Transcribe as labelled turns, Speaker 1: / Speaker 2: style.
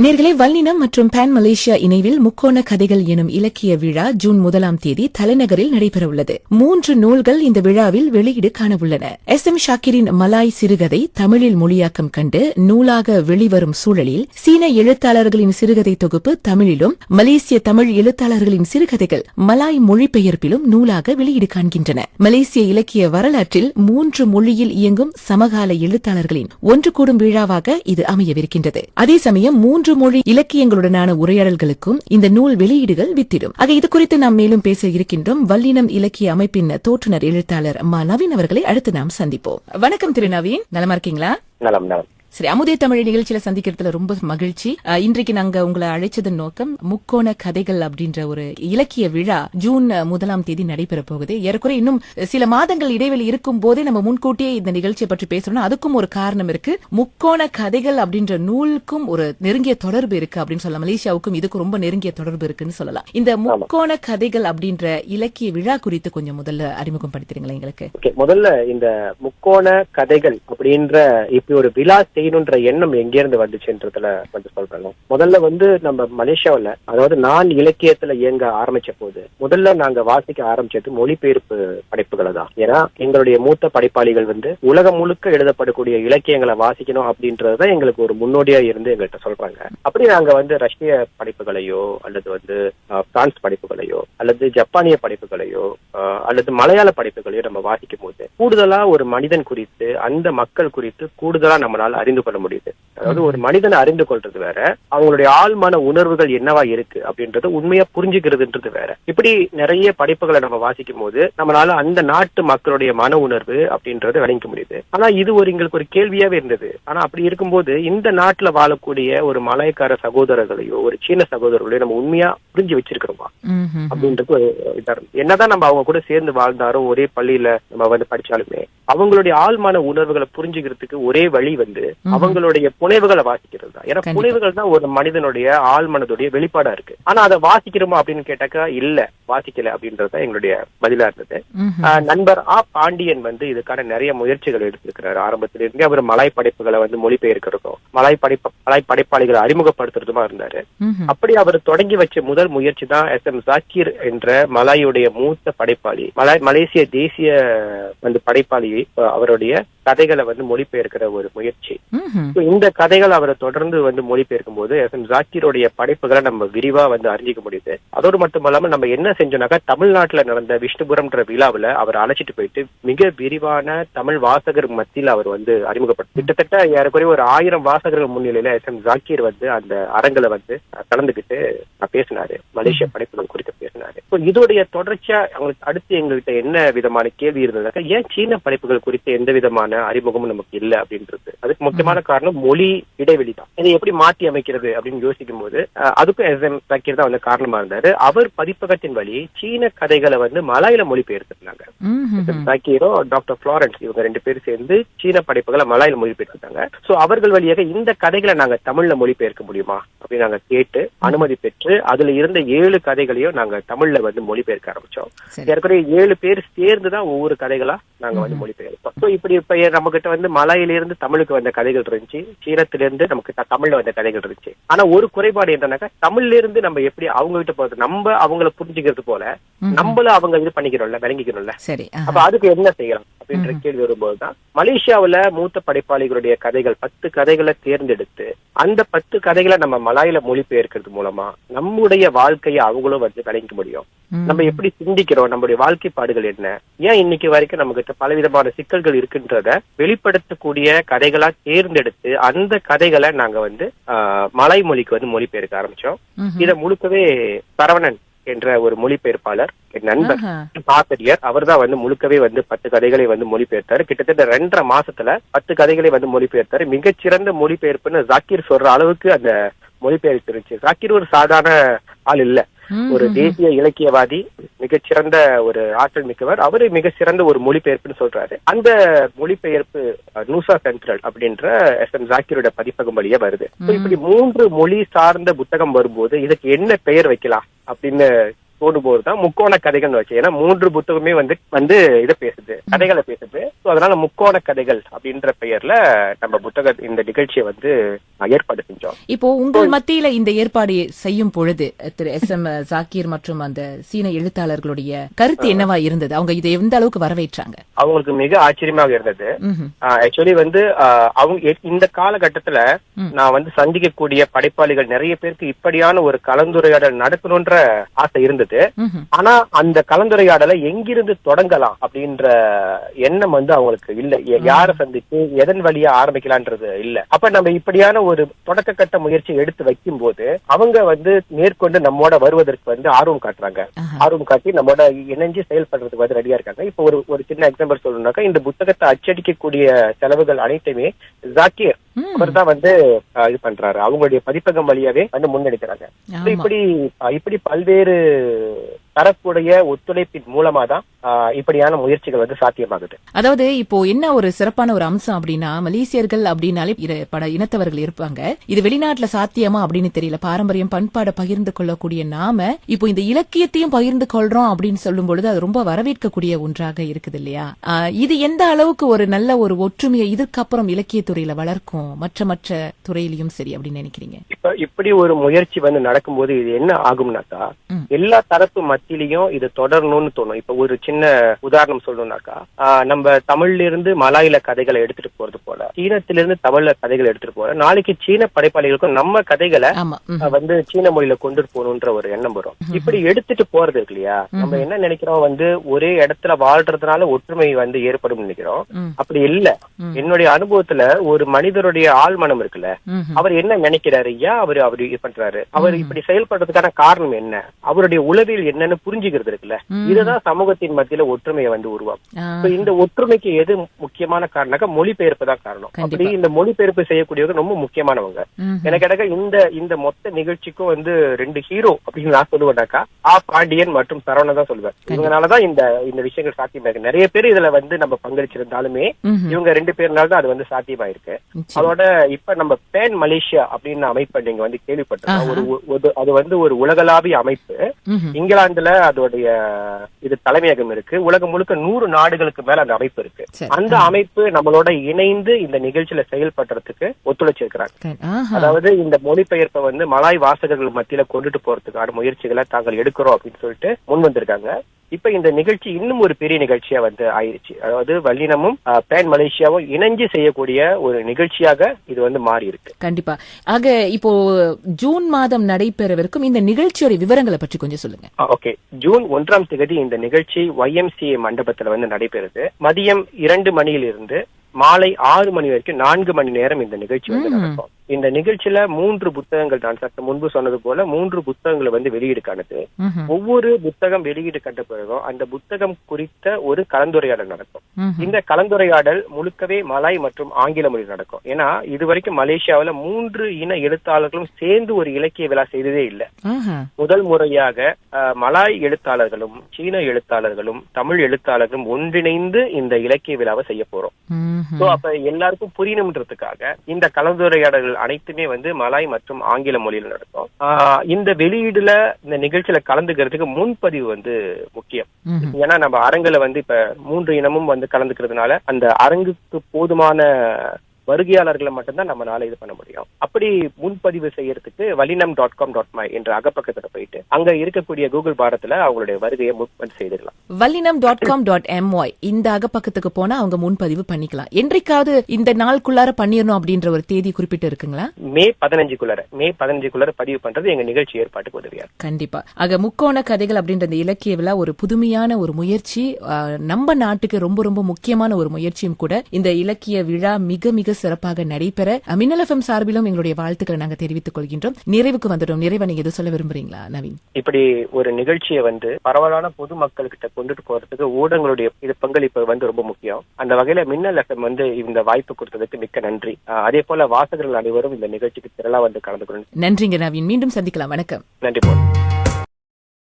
Speaker 1: நேர்களை வல்லினம் மற்றும் பான் மலேசியா இணைவில் முக்கோண கதைகள் எனும் இலக்கிய விழா ஜூன் முதலாம் தேதி தலைநகரில் நடைபெறவுள்ளது. மூன்று நூல்கள் இந்த விழாவில் வெளியீடு காணவுள்ளன. எஸ் எம் ஷாக்கிரின் மலாய் சிறுகதை தமிழில் மொழியாக்கம் கண்டு நூலாக வெளிவரும் சூழலில் சீன எழுத்தாளர்களின் சிறுகதை தொகுப்பு தமிழிலும் மலேசிய தமிழ் எழுத்தாளர்களின் சிறுகதைகள் மலாய் மொழிபெயர்ப்பிலும் நூலாக வெளியீடு காண்கின்றன. மலேசிய இலக்கிய வரலாற்றில் மூன்று மொழியில் இயங்கும் சமகால எழுத்தாளர்களின் ஒன்று கூடும் விழாவாக இது அமையவிருக்கின்றது. அதே சமயம் மூன்று மொழி இலக்கியங்களுடனான உரையாடல்களுக்கும் இந்த நூல் வெளியீடுகள் வித்திடும். ஆக இது குறித்து நாம் மேலும் பேச இருக்கின்றோம். வல்லினம் இலக்கிய அமைப்பின் தோற்றுநர் எழுத்தாளர் மா நவீன் அவர்களை அடுத்து நாம் சந்திப்போம். வணக்கம் திரு நவீன். நலமா இருக்கீங்களா?
Speaker 2: நலம் நலம்.
Speaker 1: சரி அமுதே தமிழ் நிகழ்ச்சியில சந்திக்கிறதுல ரொம்ப மகிழ்ச்சி. இன்றைக்கு நாங்க உங்களை அழைச்சதன் நோக்கம் முக்கோண கதைகள் அப்படின்ற ஒரு இலக்கிய விழா ஜூன் முதலாம் தேதி நடைபெற போகுது. ஏறக்குறைய இன்னும் சில மாதங்கள் இடைவெளி இருக்கும் போதே நம்ம முன்கூட்டியே இந்த நிகழ்ச்சியை பற்றி பேசணும்னா அதுக்கும் ஒரு காரணம் இருக்கு. முக்கோண கதைகள் அப்படின்ற நூலுக்கும் ஒரு நெருங்கிய தொடர்பு இருக்கு அப்படின்னு சொல்லலாம். மலேசியாவுக்கும் இதுக்கு ரொம்ப நெருங்கிய தொடர்பு இருக்குன்னு சொல்லலாம். இந்த முக்கோண கதைகள் அப்படின்ற இலக்கிய விழா குறித்து கொஞ்சம் முதல்ல அறிமுகம் படுத்துறீங்களா எங்களுக்கு
Speaker 2: முதல்ல இந்த முக்கோண கதைகள் அப்படின்ற இப்படி ஒரு விழா செய்யணுன்ற எண்ணம் எங்க இருந்து வந்துச்சுன்றதுல வந்து சொல்றோம் முதல்ல வந்து நம்ம மலேசியாவுல அதாவது நான் இலக்கியத்துல இயங்க ஆரம்பிச்ச போது முதல்ல நாங்க வாசிக்க ஆரம்பிச்சது மொழிபெயர்ப்பு படைப்புகளை தான். ஏன்னா எங்களுடைய மூத்த படைப்பாளிகள் வந்து உலகம் முழுக்க எழுதப்படக்கூடிய இலக்கியங்களை வாசிக்கணும் அப்படின்றதுதான் எங்களுக்கு ஒரு முன்னோடியா இருந்து எங்கள்கிட்ட சொல்றாங்க. அப்படி நாங்க வந்து ரஷ்ய படைப்புகளையோ அல்லது வந்து பிரான்ஸ் படைப்புகளையோ அல்லது ஜப்பானிய படைப்புகளையோ அல்லது மலையாள படைப்புகளையோ நம்ம வாசிக்கும் போது கூடுதலா ஒரு மனிதன் குறித்து அந்த மக்கள் குறித்து கூடுதலா நம்மளால அறிந்து கொள்ள முடியுது. அதாவது ஒரு மனிதனை அறிந்து கொள்றது வேற அவங்களுடைய ஆழ்மன உணர்வுகள் என்னவா இருக்கு அப்படின்றது உண்மையா புரிஞ்சுக்கிறதுன்றது வேற. இப்படி நிறைய படைப்புகளை நம்ம வாசிக்கும் போது நம்மளால அந்த நாட்டு மக்களுடைய மன உணர்வு அப்படின்றது விளங்கிக்க முடியுது. ஆனா இது ஒரு எங்களுக்கு ஒரு கேள்வியாவே இருந்தது. ஆனா அப்படி இருக்கும்போது இந்த நாட்டுல வாழக்கூடிய ஒரு மலையக்கார சகோதரர்களையோ ஒரு சீன சகோதரர்களையோ நம்ம உண்மையா புரிஞ்சு வச்சிருக்கிறோமா. அப்படின்றது ஒரு இதா. என்னதான் நம்ம அவங்க கூட சேர்ந்து வாழ்ந்தாலும் ஒரே பள்ளியில நம்ம வந்து படிச்சாலுமே அவங்களுடைய ஆழ்மான உணர்வுகளை புரிஞ்சுக்கிறதுக்கு ஒரே வழி வந்து அவங்களுடைய புனைவுகளை வாசிக்கிறது தான். ஏன்னா. புனைவுகள் தான் ஒரு மனிதனுடைய ஆழ்மனதுடைய வெளிப்பாடா இருக்கு. ஆனா அதை வாசிக்கிறோமா அப்படின்னு கேட்டாக்கா இல்ல வாசிக்கல அப்படின்றது தான் எங்களுடைய பதிலா இருந்தது. நண்பர் ஆ பாண்டியன் வந்து இதுக்கான நிறைய முயற்சிகள் எடுத்திருக்கிறாரு. ஆரம்பத்துல இருந்தே அவர் மலாய் படைப்புகளை வந்து மொழிபெயர்க்கிறதும் மலாய் படைப்பு மலாய் படைப்பாளிகளை அறிமுகப்படுத்துறதுமா இருந்தாரு. அப்படி அவர் தொடங்கி வச்ச முதல் முயற்சி தான் எஸ் எம் ஜாக்கீர் என்ற மலாயுடைய மூத்த படைப்பாளி மலாய் மலேசிய தேசிய வந்து படைப்பாளி அவருடைய கதைகளை வந்து மொழிபெயர்க்கிற ஒரு முயற்சி. இந்த கதைகள் அவரை தொடர்ந்து வந்து மொழிபெயர்க்கும் போது எஸ். எம். ஜாக்கீருடைய படைப்புகளை நம்ம விரிவா வந்து அறிஞ்சிக்க முடியுது. அதோடு மட்டுமல்லாம நம்ம என்ன செஞ்சோம்னாக்கா தமிழ்நாட்டுல நடந்த விஷ்ணுபுரம்ன்ற விழாவுல அவர் அழைச்சிட்டு போயிட்டு மிக விரிவான தமிழ் வாசகர் மத்தியில் அவர் வந்து அறிமுகப்படுத்தி கிட்டத்தட்ட ஏறக்குறைய ஒரு ஆயிரம் வாசகர்கள் முன்னிலையில எஸ். எம். ஜாக்கீர் வந்து அந்த அரங்குல வந்து கலந்துகிட்டு பேசினாரு. மலேசிய படைப்புகள் குறித்து பேசினாரு. இதோடைய தொடர்ச்சியா அவங்களுக்கு அடுத்து எங்ககிட்ட என்ன விதமான கேள்வி இருந்ததுனாக்கா ஏன் சீன படைப்புகள் குறித்து எந்த விதமான அறிமுகமும் நமக்கு இல்ல அப்படின்றது. அதுக்கு முக்கியமான காரணம் மொழி இடைவெளி தான். இதை எப்படி மாற்றி அமைக்கிறது அப்படின்னு யோசிக்கும் போது அதுக்கும் எஸ் எம் ஜாக்கீர் தான் வந்து காரணமா இருந்தாரு. அவர் பதிப்பகத்தின் வழி சீன கதைகளை வந்து மலாயில மொழிபெயர்த்திருந்தாங்க.
Speaker 1: ம்ஹும்.
Speaker 2: சாக்கியரோ டாக்டர் ஃபிளாரன்ஸ் இவங்க ரெண்டு பேரும் சேர்ந்து சீன படைப்புகளை மலாயில மொழிபெயர்த்தாங்க சோ அவர்கள் வழியாக இந்த கதைகளை நாங்க தமிழ்ல மொழிபெயர்க்க முடியுமா? அப்படின்னு நாங்க கேட்டு அனுமதி பெற்று அதுல இருந்த ஏழு கதைகளையும் நாங்க தமிழ்ல வந்து மொழிபெயர்க்க ஆரம்பிச்சோம்.
Speaker 1: சரி.
Speaker 2: ஏற்கனவே ஏழு பேர் சேர்ந்து தான் ஒவ்வொரு கதைகளா நாங்க வந்து மொழிபெயர்ப்போம். இப்படி இப்ப நம்ம கிட்ட வந்து மலாயில இருந்து தமிழுக்கு வந்த கதைகள் இருந்துச்சு சீனத்தில இருந்து நமக்கு தமிழ்ல வந்த கதைகள் இருந்துச்சு ஆனா ஒரு குறைபாடு என்னன்னாக்கா தமிழ்ல இருந்து நம்ம எப்படி அவங்க கிட்ட போறது நம்ம அவங்கள புரிஞ்சுக்கிறது போல. நம்மள அவங்க இது பண்ணிக்கிறோம்ல விளங்கிக்கிறோம்ல. அப்ப அதுக்கு என்ன செய்யலாம் அப்படின்ற கேள்வி வரும்போதுதான் மலேசியாவுல மூத்த படைப்பாளிகளுடைய கதைகள் பத்து கதைகளை தேர்ந்தெடுத்து அந்த பத்து கதைகளை நம்ம மலாயில மொழிபெயர்க்கிறது மூலமா நம்முடைய வாழ்க்கையை அவங்களும் வந்து விளங்கிக்க முடியும். நம்ம எப்படி சிந்திக்கிறோம்? நம்முடைய வாழ்க்கைப்பாடுகள் என்ன? ஏன் இன்னைக்கு வரைக்கும் நம்ம கிட்ட பலவிதமான சிக்கல்கள் இருக்குன்றத வெளிப்படுத்தக்கூடிய கதைகளா தேர்ந்தெடுத்து அந்த கதைகளை நாங்க வந்து மலாய் மொழிக்கு வந்து மொழிபெயர்க்க ஆரம்பிச்சோம். இத முழுக்கவே சரவணன் என்ற ஒரு மொழிபெயர்ப்பாளர் என் நண்பர். ஆசிரியர் அவர்தான் வந்து முழுக்கவே வந்து பத்து கதைகளை வந்து மொழிபெயர்த்தாரு. கிட்டத்தட்ட ரெண்டரை மாசத்துல பத்து கதைகளை வந்து மொழிபெயர்த்தாரு. மிகச்சிறந்த மொழிபெயர்ப்புன்னு ஜாக்கீர் சொல்ற அளவுக்கு அந்த மொழிபெயர்ப்பு இருந்துச்சு. ஜாக்கீர் ஒரு சாதாரண ஆள் இல்ல. ஒரு. தேசிய இலக்கியவாதி மிகச்சிறந்த ஒரு ஆற்றல் மிக்கவர். அவரு மிகச்சிறந்த ஒரு மொழிபெயர்ப்புன்னு சொல்றாரு. அந்த மொழிபெயர்ப்பு நூசா சென்ட்ரல் அப்படின்ற எஸ் எம் ஜாக்கிரோட பதிப்பகம் வழியா வருது. இப்படி மூன்று மொழி சார்ந்த புத்தகம் வரும்போது இதுக்கு என்ன பெயர் வைக்கலாம் அப்படின்னு தோடும்போது தான் முக்கோண கதைகள் வச்சு ஏன்னா மூன்று புத்தகமே வந்து வந்து இதை பேசுது கதைகளை பேசுது. ஸோ அதனால முக்கோண கதைகள் அப்படின்ற பெயர்ல நம்ம புத்தக இந்த நிகழ்ச்சியை வந்து ஏற்பாடு செஞ்சோம்.
Speaker 1: இப்போ உங்கள் மத்தியில இந்த ஏற்பாடு செய்யும் பொழுது திரு எஸ் எம் ஜாக்கீர் மற்றும் அந்த சீன எழுத்தாளர்களுடைய கருத்து என்னவா இருந்தது? அவங்க இதை எந்த அளவுக்கு வரவேற்றாங்க?
Speaker 2: அவங்களுக்கு மிக ஆச்சரியமாக இருந்தது. ஆக்சுவலி வந்து அவங்க இந்த காலகட்டத்துல. நான் வந்து சந்திக்கக்கூடிய படைப்பாளிகள் நிறைய பேருக்கு இப்படியான ஒரு கலந்துரையாடல் நடக்கணும்ன்ற ஆசை இருந்தது.
Speaker 1: ம்ஹும்.
Speaker 2: ஆனா அந்த கலந்துரையாடலை எங்கிருந்து தொடங்கலாம் அப்படின்ற எண்ணம் வந்து அவங்களுக்கு இல்ல யாரை சந்திச்சு எதன் வழியா ஆரம்பிக்கலான்றது இல்ல அப்ப நம்ம இப்படியான ஒரு தொடக்க கட்ட முயற்சி எடுத்து வைக்கும் போது அவங்க வந்து மேற்கொண்டு நம்மோட வருவதற்கு வந்து ஆர்வம் காட்டுறாங்க. ஆர்வம் காட்டி நம்மோட இணைஞ்சு செயல்படுறதுக்கு வந்து ரெடியா இருக்காங்க இப்ப ஒரு ஒரு சின்ன எக்ஸாம்பிள் சொல்லணும்னாக்கா இந்த புத்தகத்தை அச்சடிக்கக்கூடிய செலவுகள் அனைத்துமே ஜாக்கிர்
Speaker 1: ம்.
Speaker 2: அவர் தான் வந்து இது பண்றாரு. அவங்களுடைய பதிப்பகம் வழியாவே வந்து முன்னெடுக்கிறாங்க. இப்படி இப்படி பல்வேறு தரப்புடைய ஒத்துழைப்பின் மூலமா தான் இப்படியான முயற்சிகள் வந்து சாத்தியமாகுது.
Speaker 1: அதாவது இப்போ என்ன ஒரு சிறப்பான ஒரு அம்சம் அப்படின்னா மலேசியர்கள் அப்படின்னாலே பல இனத்தவர்கள் இருப்பாங்க. இது வெளிநாட்டுல சாத்தியமா அப்படின்னு தெரியல. பாரம்பரியம் பண்பாடை பகிர்ந்து கொள்ளக்கூடிய நாம இப்போ இந்த இலக்கியத்தையும் பகிர்ந்து கொள்றோம் அப்படின்னு சொல்லும் பொழுது அது ரொம்ப வரவேற்கக்கூடிய ஒன்றாக இருக்குது இல்லையா? இது எந்த அளவுக்கு ஒரு நல்ல ஒரு ஒற்றுமையை இதுக்கப்புறம் இலக்கிய துறையில வளர்க்கும்? மற்ற மற்ற துறையிலையும் சரி அப்படின்னு நினைக்கிறீங்க?
Speaker 2: இப்ப இப்படி ஒரு முயற்சி வந்து நடக்கும்போது இது என்ன ஆகும்னாக்கா. எல்லா தரப்பு மத்தியிலையும் இது தொடரணும்னு தோணும். இப்ப ஒரு சின்ன உதாரணம் சொல்லணும்னாக்கா நம்ம தமிழ்ல இருந்து மலாயில கதைகளை எடுத்துட்டு போறது போல சீனத்திலிருந்து தமிழ்ல கதைகளை எடுத்துட்டு போற நாளைக்கு சீன படைப்பாளிகளுக்கும் நம்ம கதைகளை வந்து சீன மொழியில கொண்டு போகணுன்ற ஒரு எண்ணம் வரும். இப்படி எடுத்துட்டு போறது இருக்கு இல்லையா? நம்ம என்ன நினைக்கிறோம்? வந்து ஒரே இடத்துல வாழ்றதுனால ஒற்றுமை வந்து ஏற்படும் நினைக்கிறோம். அப்படி இல்ல. என்னுடைய அனுபவத்துல ஒரு மனிதருடைய ஆழ்மனம் இருக்குல்ல. அவர் என்ன நினைக்கிறாரு? ஏன் அவர் இது பண்றாரு? அவர் இப்படி செயல்படுறதுக்கான காரணம் என்ன? அவருடைய உளவியல் என்னன்னு புரிஞ்சுக்கிறது இருக்குல்ல. இதுதான் சமூகத்தின் மத்தியில ஒற்றுமையை வந்து உருவாக்கும் இந்த ஒற்றுமைக்கு எது முக்கியமான காரணம்னாக்கா மொழிபெயர்ப்பு தான் காரணம். அப்படி இந்த மொழிபெயர்ப்பு செய்யக்கூடியவங்க ரொம்ப முக்கியமானவங்க. எனக்கு எனக்கு இந்த இந்த மொத்த நிகழ்ச்சிக்கும் வந்து ரெண்டு ஹீரோ அப்படின்னு நான் சொல்லுவேன்னாக்கா ஆ பாண்டியன் மற்றும் சரவணன் தான் சொல்லுவேன் இவங்கனாலதான் இந்த இந்த விஷயங்கள் சாத்தியமாயிருக்கு நிறைய பேர் இதுல வந்து நம்ம பங்களிச்சிருந்தாலுமே. இவங்க ரெண்டு பேர்னால தான் அது வந்து சாத்தியமாயிருக்கு. அதோட இப்ப நம்ம பேன் மலேசியா அப்படின்னு அமைப்பை நீங்க வந்து கேள்விப்பட்டிருக்கோம். ஒரு அது வந்து ஒரு உலகளாவிய அமைப்பு
Speaker 1: ம்ஹும்.
Speaker 2: இங்கிலாந்துல அதோடைய இது தலைமையகம் இருக்கு. உலகம் முழுக்க நூறு நாடுகளுக்கு மேல அந்த அமைப்பு இருக்கு. அந்த அமைப்பு நம்மளோட இணைந்து இந்த நிகழ்ச்சியில செயல்படுறதுக்கு ஒத்துழைச்சிருக்கிறாங்க. அதாவது இந்த மொழிபெயர்ப்பை வந்து மலாய் வாசகர்கள் மத்தியில கொண்டுட்டு போறதுக்கான முயற்சிகளை தாங்கள் எடுக்கிறோம் அப்படின்னு சொல்லிட்டு முன் வந்திருக்காங்க. இப்ப இந்த நிகழ்ச்சி இன்னும் ஒரு பெரிய நிகழ்ச்சியா வந்து ஆயிருச்சு. அதாவது வல்லினமும் பேன் மலேசியாவும் இணைஞ்சு செய்யக்கூடிய ஒரு நிகழ்ச்சியாக இது வந்து மாறி இருக்கு
Speaker 1: கண்டிப்பா. ஆக இப்போ ஜூன் மாதம் நடைபெறவிருக்கும் இந்த நிகழ்ச்சியோட விவரங்களை பற்றி கொஞ்சம் சொல்லுங்க.
Speaker 2: ஓகே. ஜூன் ஒன்றாம் தேதி இந்த நிகழ்ச்சி YMCA மண்டபத்துல வந்து நடைபெறுது. மதியம் இரண்டு மணியிலிருந்து மாலை ஆறு மணி வரைக்கும் நான்கு மணி நேரம் இந்த நிகழ்ச்சி வந்து. நடக்கும். இந்த நிகழ்ச்சியில மூன்று புத்தகங்கள் நான் சற்று முன்பு சொன்னது போல மூன்று புத்தகங்களை வந்து வெளியீடு காணுது
Speaker 1: ம்ஹும்.
Speaker 2: ஒவ்வொரு புத்தகம் வெளியீடு கண்ட பிறகும் அந்த புத்தகம் குறித்த ஒரு கலந்துரையாடல் நடக்கும். இந்த கலந்துரையாடல் முழுக்கவே மலாய் மற்றும் ஆங்கில மொழி நடக்கும் ஏன்னா இதுவரைக்கும் மலேசியாவுல மூன்று இன எழுத்தாளர்களும் சேர்ந்து ஒரு இலக்கிய விழா செய்ததே இல்லை. முதல் முறையாக மலாய் எழுத்தாளர்களும் சீன எழுத்தாளர்களும் தமிழ் எழுத்தாளர்களும் ஒன்றிணைந்து இந்த இலக்கிய விழாவை செய்ய போறோம் அப்ப எல்லாருக்கும் புரியணும்ன்றதுக்காக இந்த கலந்துரையாடல்கள் அனைத்துமே வந்து மலாய் மற்றும் ஆங்கில மொழியில் நடக்கும் ஆஹ், இந்த வெளியீடுல இந்த நிகழ்ச்சியில கலந்துக்கிறதுக்கு முன்பதிவு வந்து முக்கியம். ஏன்னா நம்ம அரங்குல வந்து இப்ப மூன்று இனமும் வந்து கலந்துக்கிறதுனால அந்த அரங்குக்கு போதுமான வருகையாளர்களை மட்டும்தான் நம்மளால இது பண்ண முடியும். அப்படி முன்பதிவு செய்யறதுக்கு Vallinam dot com dot my என்ற அகப்பக்கத்துல போயிட்டு அங்க இருக்கக்கூடிய கூகுள் பாரத்துல அவங்களுடைய வருகையை முன்பதிவு செய்துக்கலாம்
Speaker 1: வல்லினம் டாட் காம் டாட் எம்ஒய் இந்த அகப்பக்கத்துக்கு போனா அவங்க முன்பதிவு பண்ணிக்கலாம். என்றைக்காவது இந்த நாளுக்குள்ளார பண்ணிடணும் அப்படின்ற ஒரு தேதி குறிப்பிட்டு இருக்குங்களா?
Speaker 2: மே பதினஞ்சுக்குள்ளார மே பதினஞ்சுக்குள்ளார பதிவு பண்றது எங்க நிகழ்ச்சி ஏற்பாட்டுக்கு உதவியா.
Speaker 1: கண்டிப்பா. ஆக முக்கோண கதைகள் அப்படின்ற இந்த இலக்கிய விழா ஒரு புதுமையான ஒரு முயற்சி நம்ம நாட்டுக்கு ரொம்ப ரொம்ப முக்கியமான ஒரு முயற்சியும் கூட இந்த இலக்கிய விழா மிக மிக சிறப்பாக நடைபெற மின்னல் எஃப்எம் சார்பிலும் எங்களுடைய வாழ்த்துக்களை நாங்க தெரிவித்துக் கொள்கின்றோம். நிறைவுக்கு வந்துட்டோம். நிறைவா நீங்க எதுவும் சொல்ல விரும்புறீங்களா நவீன்?
Speaker 2: இப்படி ஒரு நிகழ்ச்சியை வந்து பரவலான பொதுமக்கள் கிட்ட கொண்டுட்டு போறதுக்கு ஊடகங்களுடைய இது பங்களிப்பு வந்து ரொம்ப முக்கியம். அந்த வகையில மின்னல் எஃப்எம் வந்து இந்த வாய்ப்பு கொடுத்ததுக்கு மிக்க நன்றி. அதே போல வாசகர்கள் அனைவரும் இந்த நிகழ்ச்சிக்கு திரளா வந்து கலந்துக்கணும்
Speaker 1: நன்றிங்க நவீன். மீண்டும் சந்திக்கலாம். வணக்கம்.
Speaker 2: நன்றி போல்.